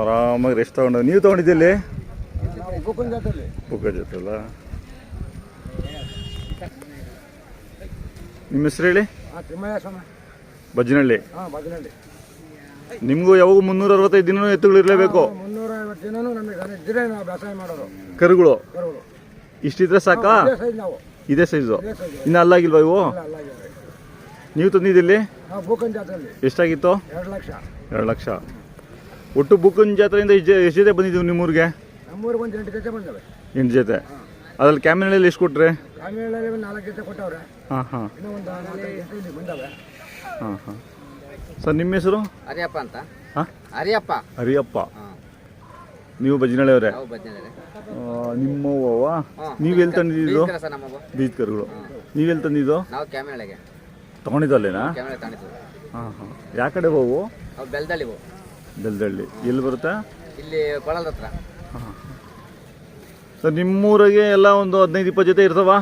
ಆರಾಮಾಗಿ ರೆಸ್ಟ್ ತಗೊಂಡು. ನೀವು ತೊಗೊಂಡಿದ್ದಲ್ಲಿ ಜಾತ್ರೆಯಲ್ಲಿ ಬುಕ್ಕ ಜೊತೆಲ್ಲ ನಿಮ್ಮ ಹೆಸರು ಹೇಳಿ? ಬಜ್ನಹಳ್ಳಿ ನಿಮ್ಗೂ ಯಾವಾಗ ಮುನ್ನೂರ ಅರವತ್ತೈದು ದಿನ ಎತ್ತುಗಳು ಇರಲೇಬೇಕು. ಮುನ್ನೂರ ಐವತ್ತು ದಿನನೂ ನಮಗೆ ದನ ಇದ್ದರೆ ನಾವು ಬೇಸಾಯ ಮಾಡೋದು. ಕರುಗಳು. ಇಷ್ಟಿದ್ರೆ ಸಾಕಾ? ಇದೇ ಸೈಜ್ ಇನ್ನು ಅಲ್ಲಾಗಿಲ್ವಾ ಇವು? ನೀವು ತಂದಿದ್ದಿಲ್ಲಿ? ಎಷ್ಟಾಗಿತ್ತು? ಎರಡು ಲಕ್ಷ. ಒಟ್ಟು ಬುಕ್ಕಿನ ಜಾತ್ರೆಯಿಂದ ಎಷ್ಟು ಜೊತೆ ಬಂದಿದ್ದೀವಿ ನಿಮ್ಮೂರಿಗೆ? ನಮ್ಮೂರಿಗೆ ಒಂದು ಎಂಟು ಜೊತೆ ಬಂದವೆ. ಎಂಟು ಜೊತೆ. ಅದ್ರಲ್ಲಿ ಕ್ಯಾಮಿನಲ್ಲಿ ಎಷ್ಟು ಕೊಟ್ರೆ? ಆಮೇಲೆ ಒಂದು ನಾಲ್ಕು ಜೊತೆ ಕೊಟ್ಟವ್ರೆ. ಹಾಂ ಹಾಂ. ಇನ್ನೂ ಒಂದು ನಾಲ್ಕು ಜೊತೆ ಇಲ್ಲಿ ಬಂದವೆ. ಹಾಂ ಹಾಂ. ಸರ್ ನಿಮ್ಮ ಹೆಸರು? ಹರಿಯಪ್ಪ ಅಂತ. ಹಾಂ? ಹರಿಯಪ್ಪ ಹರಿಯಪ್ಪ ಹಾಂ. ನೀವು ಭಜನಳೆ ನಾವು ನಿಮ್ಮ ನೀವೆಲ್ಲಿ ನೀವು ಎಲ್ಲಿ ತಂದಿದ್ದು? ಸರ್ ನಮ್ಮವು ಬೀಜ ಕರುಗಳು ನೀವೆಲ್ಲಿ ತಂದಿದ್ದು? ನಾವು ತಗೊಂಡಿದ್ದಲ್ಲೇನಾ? ಕ್ಯಾಮೆರಾ ತಾಣಿದ್ವಿ ಹಾಂ ಹಾಂ. ಯಾವ ಕಡೆ ಹೋವು? ನಾವು ಬೆಲ್ದಳ್ಳಿ ಎಲ್ಲಿ ಬರುತ್ತಾ? ಇಲ್ಲಿ ಕೊಳದ ಹತ್ರ. ಸರ್ ನಿಮ್ಮೂರಿಗೆ ಎಲ್ಲ ಒಂದು ಹದಿನೈದು ಇಪ್ಪತ್ತು ಜೊತೆ ಇರ್ತಾವ?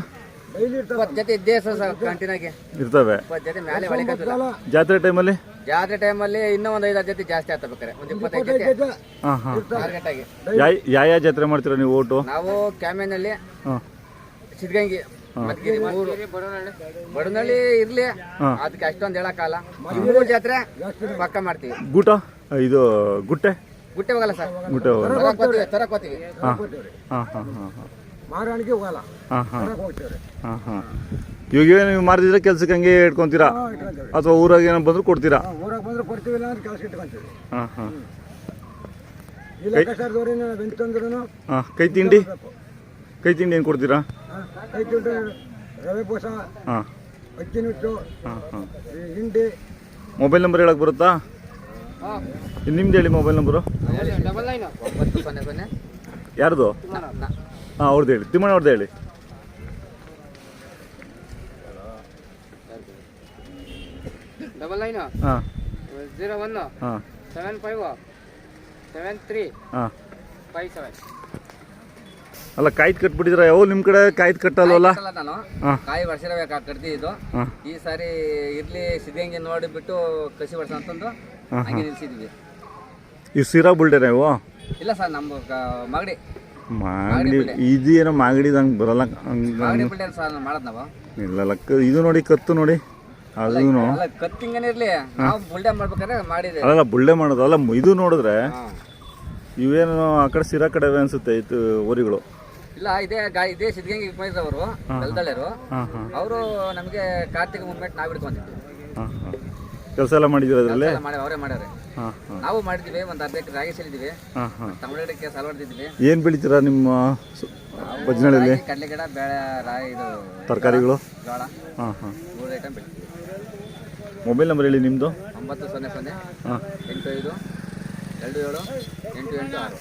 ಡೈಲಿ ಇರ್ತವೆ ಇಪ್ಪತ್ತು ಜೊತೆ ಇದ್ದೇ ಸರ್ ಸರ್ ಕಂಟಿನಾಗೆ ಇರ್ತವೆ. ಇಪ್ಪತ್ತು ಜೊತೆ ಮೇಲೆ ಜಾತ್ರೆ ಟೈಮಲ್ಲಿ ಜಾತ್ರೆ ಟೈಮಲ್ಲಿ ಇನ್ನೂ ಒಂದು ಐದಾರು ಜೊತೆ ಜಾಸ್ತಿ ಆಗ್ತಬೇಕಾರೆ ಒಂದು ಇಪ್ಪತ್ತೈದು ಜೊತೆ ಜೊತೆ. ಹಾಂ ಹಾಂ. ಟಾರ್ಗೆಟ್ ಆಗಿ ಯಾವ ಯಾವ ಜಾತ್ರೆ ಮಾಡ್ತೀರಾ ನೀವು ಓಟು? ನಾವು ಕ್ಯಾಮೆನಲ್ಲಿ ಹಾಂ. ಸಿದ್ಧಗಂಗಿ ಮೂರು. ಬಡನಳ್ಳಿ ಇರ್ಲಿ. ಅದಕ್ಕೆ ಅಷ್ಟೊಂದು ಹೇಳಕ್ಕಾಗಲ್ಲ. ಮೂರು ಜಾತ್ರೆ ಪಕ್ಕ ಮಾಡ್ತೀವಿ. ಗೂಟ ಇದು ಗುಟ್ಟೆ? ಗುಟ್ಟೆ ಹೋಗಲ್ಲ ಸರ್. ಗುಟ್ಟೆ ಹೋಗೋದು ತರಕ್ ಹೋಗ್ತೀವಿ ತರಕ್ ಹೋಗ್ತೀವಿ ಹಾಂ ಹಾಂ ಹಾಂ ಹಾಂ ಹಾಂ. ಮಾರಾಣಿಗೆ ಹೋಗಲ್ಲ. ಹಾಂ ಹಾಂ. ಹೋಗ್ತೇವ್ರಿ. ಹಾಂ ಹಾಂ. ಇವಾಗ ನೀವು ಮಾರಿದ್ರೆ ಕೆಲ್ಸಕ್ಕೆ ಹಂಗೆ ಇಟ್ಕೊಂತೀರಾ? ಹಾಂ ಅಥವಾ ಊರಾಗ ಏನೋ ಬಂದರೂ ಕೊಡ್ತೀರಾ? ಹಾಂ ಊರಾಗ ಬಂದ್ರೆ ಕೊಡ್ತೀವಿ ಇಲ್ಲ ಅಂದ್ರೆ ಕೆಲಸ ಇಟ್ಕೊಂತೀವಿ ಹಾಂ. ಹಾಂ ಇಲ್ಲ ಹಾಂ ಕೈ ತಿಂಡಿ? ಕೈ ತಿಂಡಿ ಏನು ಕೊಡ್ತೀರಾ? ಕೈ ತಿಂಡಿ ರವೆ ಹಾಂ. ಅಕ್ಕಿ ನುಚ್ಚು ಹಾಂ. ಹಾಂ ಹಿಂಡಿ. ಮೊಬೈಲ್ ನಂಬರ್ ಹೇಳಕ್ಕೆ ಬರುತ್ತಾ? ನಿಮ್ದು ಹೇಳಿ ಮೊಬೈಲ್ ನಂಬರು ಡಬಲ್ ನೈನ್ ಒಂಬತ್ತು ಸೊನ್ನೆ ಸೊನ್ನೆ ಯಾರ್ದು? ಹಾಂ ಅವ್ರದ್ದು ಹೇಳಿ. ತಿಮ್ಮಣ್ಣ ಅವ್ರದ್ದು ಹೇಳಿ. ಡಬಲ್ ನೈನ್ ಹಾಂ. ಜೀರೋ ಒನ್ ಹಾಂ. ಸೆವೆನ್ ಫೈವ್ ಸೆವೆನ್ ತ್ರೀ ಹಾಂ. ಫೈವ್ ಸೆವೆನ್ ಅಲ್ಲ ಕಾಯ್ದು ಕಟ್ಬಿಟ್ಟಿದ್ರ ಯಾವ ನಿಮ್ಮ ಕಡೆ ಕಾಯ್ದು ಕಟ್ಟಲ್ವಲ್ಲ? ನಾನು. ಕಾಯಿ ಕಟ್ತಿದ್ದು? ಹಾಂ. ಈ ಸಾರಿ ಇರ್ಲಿ ಸಿದ್ದಂಗೆ ನೋಡಿಬಿಟ್ಟು ಕಸಿ ವರ್ಷ ಅಂತಂದು. ಹಂಗೆ ನಿಲ್ಸಿದ್ವಿ. ಸಿರಾ ಬುಲ್ಡೇನ ಇವು? ಇಲ್ಲ ಸರ್ ನಮ್ಮ ಕ- ಮಾಗಡಿ. ಮಾಗಡಿ ಇದೇನೋ ಮಾಗಡಿದಂಗೆ ಬರಲ್ಲ. ಹಂಗೆ ಮಾಗಡಿ ಬಿಲ್ಡರ್ ಸರ್ ಮಾಡೋದು ನಾವು. ಇಲ್ಲ ಲಕ್ಕ ಇದು ನೋಡಿ ಕತ್ತು ನೋಡಿ. ಅದೂ ಅಲ್ಲ ಕತ್ತಿಂಗನೇ ಇರ್ಲಿ. ನಾವು ಬುಲ್ಡೆ ಮಾಡ್ಬೇಕಾದ್ರೆ ಮಾಡಿದೆ. ಅಲ್ಲ ಬುಳ್ಳೆ ಮಾಡೋದು. ಅಲ್ಲ ಇದು ನೋಡಿದ್ರೆ ಹಾಂ. ಇವೇನು ಆ ಕಡೆ ಸಿರಾ ಕಡೆ ಅನ್ಸುತ್ತೆ ಇದು ಊರಿಗಳು. ಇಲ್ಲ ಇದೇ ಇದೇ ಸಿದ್ಧಗಂಗೆ ಅವರು ಬೆಲ್ದಳ್ಳಿಯರು ಹಾಂ. ಹಾಂ ಅವರು ನಮಗೆ ಕಾರ್ತಿಕ ಮೂಮೆಂಟ್ ನಾವು ಹಿಡ್ಕೊಂಡಿದ್ವಿ ಹಾಂ ಹಾಂ. ಕೆಲಸ ಎಲ್ಲ ಮಾಡಿದ್ರು ಅದರಲ್ಲಿ ಮಾಡಿ ಅವರೇ ಮಾಡ್ಯಾರೆ. ನಾವು ಮಾಡಿದ್ವಿ ಒಂದು ಅರ್ಧ ಎಕರೆ ರಾಗಿ ಸೆಳಿದಿವಿ ಹಾಂ. ಹಾಂ ತಮಿಳುನಾಡಿಗೆ ಸಾಲ ಹೊಡೆದಿದ್ವಿ. ಏನು ಬೆಳಿತೀರಾ ನಿಮ್ಮ ಬಜ್ನಳ್ಳಿಯಲ್ಲಿ ಕಡಲೆ ಗಿಡ ಬೇಳೆ ರಾಗಿ ಇದು ತರಕಾರಿಗಳು? ಜೋಳ ಹಾಂ ಹಾಂ. ಮೂರು ಐಟಮ್ ಬೆಳಿತೀವಿ. ಮೊಬೈಲ್ ನಂಬರ್ ಹೇಳಿ ನಿಮ್ಮದು ಒಂಬತ್ತು ಸೊನ್ನೆ ಸೊನ್ನೆ ಹಾಂ. ಎಂಟು ಐದು ಎರಡು ಏಳು ಎಂಟು ಎಂಟು ಆರು.